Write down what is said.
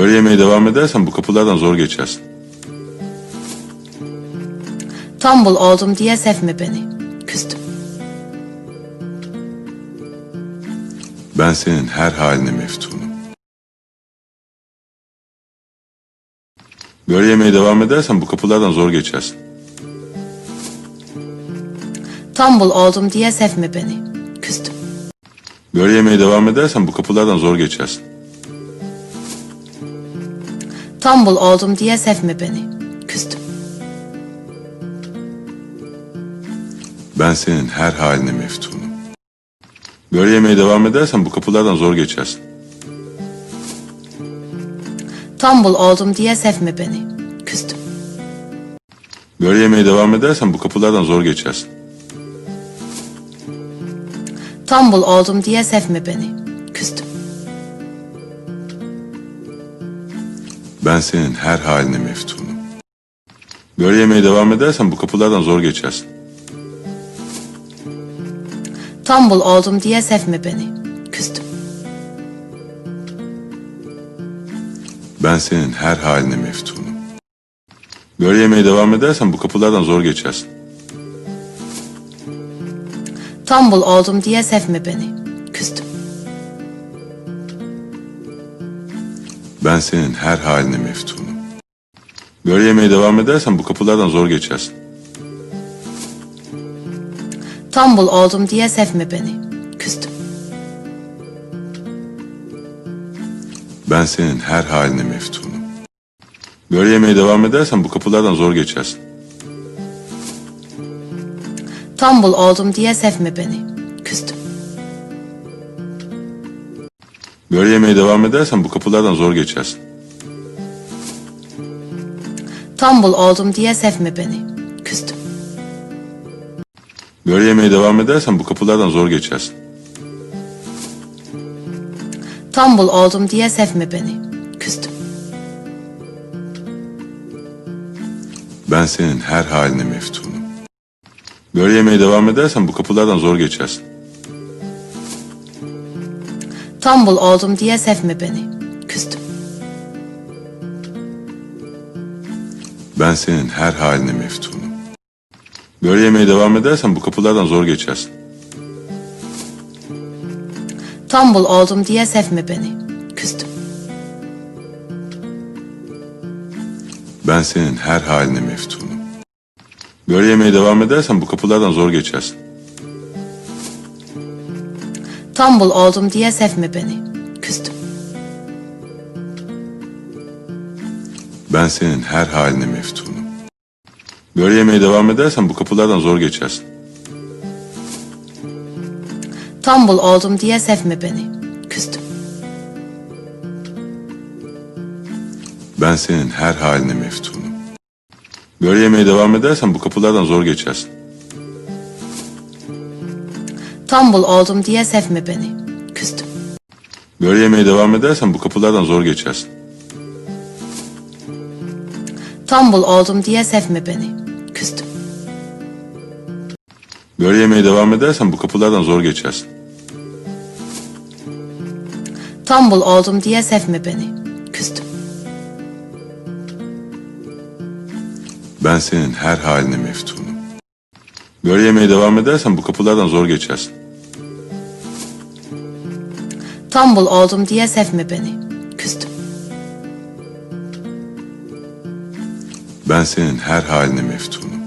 Böyle yemeye devam edersen bu kapılardan zor geçersin. Tombul oldum diye sevme beni. Küstüm. Ben senin her haline meftunum. Böyle yemeye devam edersen bu kapılardan zor geçersin. Tombul oldum diye sevme beni. Küstüm. Böyle yemeye devam edersen bu kapılardan zor geçersin. Tombul oldum diye sevme beni. Küstüm. Ben senin her haline meftunum. Böyle yemeye devam edersen bu kapılardan zor geçersin. Tombul oldum diye sevme beni. Küstüm. Böyle yemeye devam edersen bu kapılardan zor geçersin. Tombul oldum diye sevme beni. Ben senin her haline meftunum. Böyle yemeye devam edersen bu kapılardan zor geçersin. Tombul oldum diye sevme beni. Küstüm. Ben senin her haline meftunum. Böyle yemeye devam edersen bu kapılardan zor geçersin. Tombul oldum diye sevme beni. Ben senin her haline meftunum. Böyle yemeye devam edersen bu kapılardan zor geçersin. Tombul oldum diye sevme beni. Küstüm. Ben senin her haline meftunum. Böyle yemeye devam edersen bu kapılardan zor geçersin. Tombul oldum diye sevme beni. Böyle yemeye devam edersen bu kapılardan zor geçersin. Tombul oldum diye sevme beni. Küstüm. Böyle yemeye devam edersen bu kapılardan zor geçersin. Tombul oldum diye sevme beni. Küstüm. Ben senin her haline meftunum. Böyle yemeye devam edersen bu kapılardan zor geçersin. Tombul oldum diye sevme beni. Küstüm. Ben senin her haline meftunum. Böyle yemeye devam edersen bu kapılardan zor geçersin. Tombul oldum diye sevme beni. Küstüm. Ben senin her haline meftunum. Böyle yemeye devam edersen bu kapılardan zor geçersin. Tombul oldum diye sevme beni. Küstüm. Ben senin her haline meftunum. Böyle yemeye devam edersen bu kapılardan zor geçersin. Tombul oldum diye sevme beni. Küstüm. Ben senin her haline meftunum. Böyle yemeye devam edersen bu kapılardan zor geçersin. Tombul oldum diye sevme beni. Küstüm. Böyle yemeye devam edersen bu kapılardan zor geçersin. Tombul oldum diye sevme beni. Küstüm. Böyle yemeye devam edersen bu kapılardan zor geçersin. Tombul oldum diye sevme beni. Küstüm. Ben senin her haline meftunum. Böyle yemeye devam edersen bu kapılardan zor geçersin. Tombul oldum diye sevme beni. Küstüm. Ben senin her haline meftunum.